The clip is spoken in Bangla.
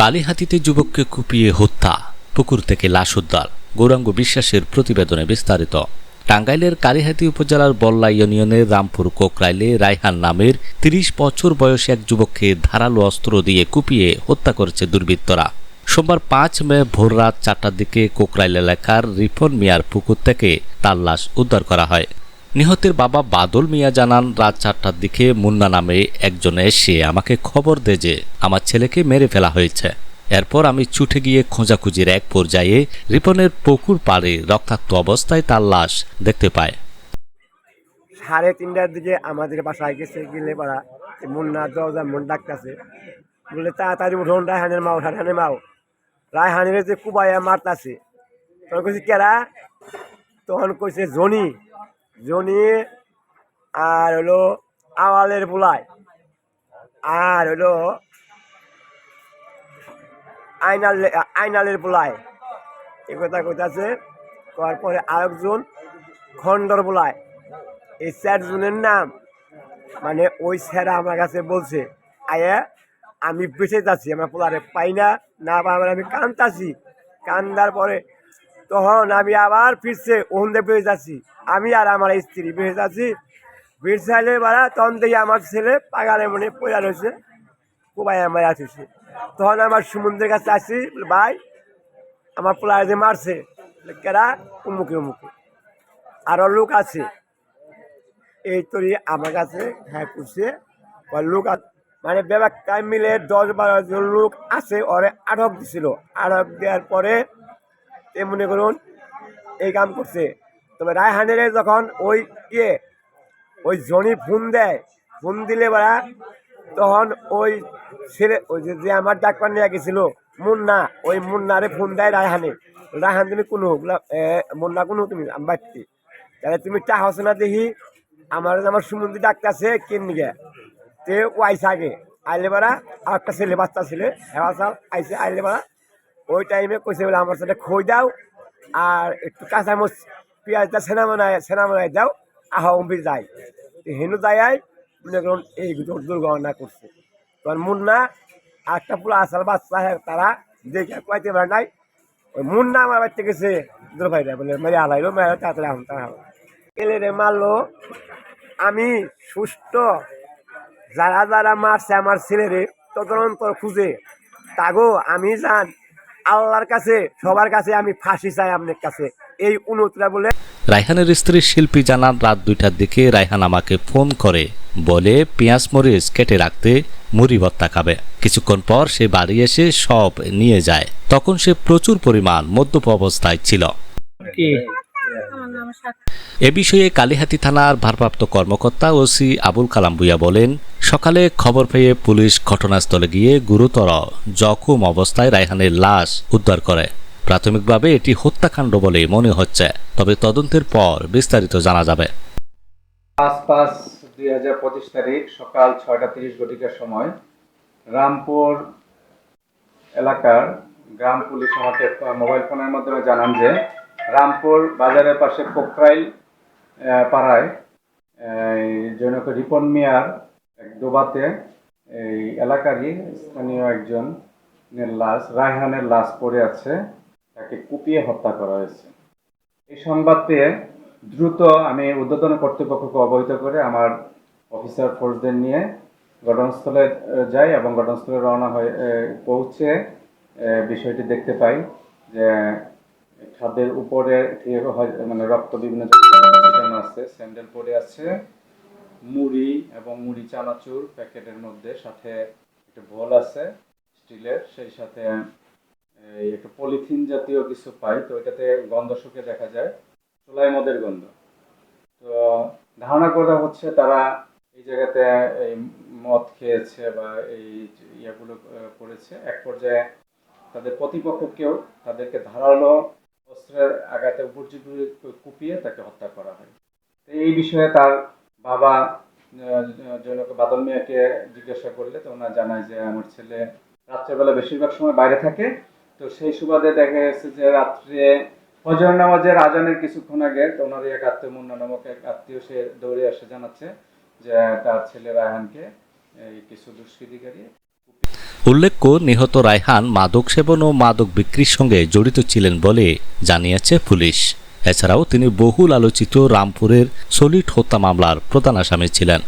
কালীহাতিতে যুবককে কুপিয়ে হত্যা, পুকুর থেকে লাশ উদ্ধার, গৌরাঙ্গ বিশ্বাসের প্রতিবেদনে বিস্তারিত। টাঙ্গাইলের কালীহাতি উপজেলার বল্লা ইউনিয়নের রামপুর কোকরাইলে রায়হান নামের তিরিশ বছর বয়সী এক যুবককে ধারালো অস্ত্র দিয়ে কুপিয়ে হত্যা করেছে দুর্বৃত্তরা। সোমবার পাঁচ মে ভোররাত চারটার দিকে কোকরাইল এলাকার রিফন মিয়ার পুকুর থেকে তার লাশ উদ্ধার করা হয়। নিহতের বাবা বাদল মিয়া জানান, রাত চারটার দিকে মুন্না নামে একজন এসে আমাকে খবর দে যে আমার ছেলেকে মেরে ফেলা হয়েছে। এরপর আমি ছুটে গিয়ে খোঁজাখুঁজির এক পর্যায়ে রিপনের পুকুর পাড়ে রক্তাক্ত অবস্থায় তার লাশ দেখতে পায়। সাড়ে তিনটার দিকে আমাদের বাসায় গেছে, গেলে পাড়া মুন্না দরজা মন ডাকতেছে। বলে, তাড়াতাড়ি উঠুন রায়হানের মাও রায়হানের মাও। রায়হানের যে কুবাইয়া মারতাছে, তখন কইছে, কেরা? তখন কইছে, জনি। জনি আর হলো আওয়ালের বুলায় আর হলো আইনাল, আইনালের বুলায় এ কথা কইতাছে করার পরে আরেকজন খণ্ডর বুলায় এই চারজনের নাম মানে ওই স্যারা আমার কাছে বলছে, আয়া, আমি বেঁচে যাচ্ছি, আমার পোলারে পাই না না পাই আমি কান্দাছি। কান্দার পরে তখন আমি আবার ফিরছে, ওখান থেকে বেঁচে যাচ্ছি। আমি আর আমার স্ত্রী বেঁচে যাচ্ছি। বেঁচে চাইলে বাড়া, তখন থেকে আমার ছেলে পাগালে মনে পড়া রয়েছে। কোবাই আমার আসছে তখন আমার সমুদ্রের কাছে আসি ভাই, আমার পোলারে যে মারছে কেরা উমুকে উমুকে। আরও লোক আছে। এই তরি আমার কাছে হ্যাঁ করছে। লোক মানে ব্যবসায় মিলে দশ বারো জন লোক আছে, ওরে আটক দিছিল। আটক দেওয়ার পরে এ মনে করুন এই কাম করছে। তবে রায়হানের যখন ওই ইয়ে ওই জনি ফোন দেয় ফোন দিলে বারা তখন ওই ছেলে ওই যে আমার ডাক্তার নিয়ে গেছিল মুন্না ওই মুন্নারে ফোন দেয় রায়হানে। রায়হান তুমি কোনো এ, মুন্না কোনো তুমি? বাড়তি। তাহলে তুমি চাহস না দেখি আমার আমার সুমন্দি ডাক্তার আছে কেন নিগে? তে ও আইসে আগে। আইলে বারা আর একটা ছেলে বাচ্চা ছেলে হেওয়া সাল আইসে আইলে বারা ওই টাইমে কইছে বলে, আমার সাথে খই দাও আর একটু কাঁচামচ সেনা বানায় সেনা বানায় দাও, আহ যাই। হেনু যাই মনে করুন এই দুর- দুর্ঘটনা করছে। তখন মুন্না একটা পুরো আসার বাচ্চা হ্যাঁ তারা দেখে কইতে পারে নাই। ওই মুন্না আমার বাড়িতে গেছে দুর ভাইরা বলে মেরে আলাইলো মেরে তাড়াতাড়ি আহম তারা এলে রে মারলো, আমি সুস্থ। যারা যারা মারছে আমার ছেলেরে তদন্তর খুঁজে। তাগো, আমি জান আল্লাহর কাছে সবার কাছে আমি ফাঁসি চাই আপনার কাছে। এই অনুতরা বলে রায়হানের স্ত্রী শিল্পী জানান রাত দুইটার দিকে রায়হান আমাকে ফোন করে বলে পেঁয়াজ মরিচ কেটে রাখতে মুড়ি ভত্তা খাবে। কিছুক্ষণ পর সে বাড়ি এসে সব নিয়ে যায়। তখন সে প্রচুর পরিমাণ মদ্যপ অবস্থায় ছিল। এ বিষয়ে কালিহাতি থানার ভারপ্রাপ্ত কর্মকর্তা ওসি আবুল কালাম ভুইয়া বলেন, সকালে খবর পেয়ে পুলিশ ঘটনাস্থলে গিয়ে গুরুতর জখম অবস্থায় রায়হানের লাশ উদ্ধার করে। প্রাথমিকভাবে এটি হত্যাকাণ্ড বলে মনে হচ্ছে, তবে তদন্তের পর বিস্তারিত জানা যাবে। পাঁচ দুই হাজার পঁচিশ তারিখ সকাল ছয়টা তিরিশ ঘটিকার সময় রামপুর এলাকার গ্রাম পুলিশ আমাকে মোবাইল ফোনের মাধ্যমে জানান যে রামপুর বাজারের পাশে পোখরাইল পাড়ায় জনক রিপন মিয়ার এক ডোবাতে এই এলাকারই স্থানীয় একজন লাশ, রায়হানের লাশ পড়ে আছে, তাকে কুপিয়ে হত্যা করা হয়েছে। এই সংবাদ পেয়ে দ্রুত আমি ঊর্ধ্বতন কর্তৃপক্ষকে অবহিত করে আমার অফিসার ফোর্সদের নিয়ে ঘটনাস্থলে যাই এবং ঘটনাস্থলে রওনা হয়ে পৌঁছে বিষয়টি দেখতে পাই যে ছাদের উপরে মানে রক্ত বিভিন্ন আছে, স্যান্ডেল পরে আছে, মুড়ি এবং মুড়ি চানাচুর প্যাকেটের মধ্যে, সাথে একটা বল আছে, স্টিলের, সেই সাথে একটা পলিথিন জাতীয় কিছু পাই, তো এটাতে গন্ধ শুকে দেখা যায় চুলাই মদের গন্ধ। তো ধারণা করা হচ্ছে তারা এই জায়গাতে এই মদ খেয়েছে বা এই ইয়েগুলো করেছে। এক পর্যায়ে তাদের প্রতিপক্ষকেও তাদেরকে ধারালো অস্ত্রের আঘাতে উপর্যুপরি কুপিয়ে তাকে হত্যা করা হয়। এই বিষয়ে তার বাবা জনক বাদল মিয়াকে জিজ্ঞাসা করলে তো ওনার জানায় যে আমার ছেলে রাত্রেবেলা বেশিরভাগ সময় বাইরে থাকে। তো সেই সুবাদে দেখা গেছে যে রাত্রে ফজর নামাজের আজানের কিছুক্ষণ আগে তো ওনার এক আত্মীয়, মুন্না নামক এক আত্মীয় সে দৌড়ে এসে জানাচ্ছে যে তার ছেলে রায়হানকে এই কিছু দুষ্কৃতিকারী উল্লেখ্য, নিহত রায়হান মাদক সেবন ও মাদক বিক্রির সঙ্গে জড়িত ছিলেন বলে জানিয়েছে পুলিশ। এছাড়াও তিনি বহুল আলোচিত রামপুরের সলিট হত্যা মামলার প্রধান আসামি ছিলেন।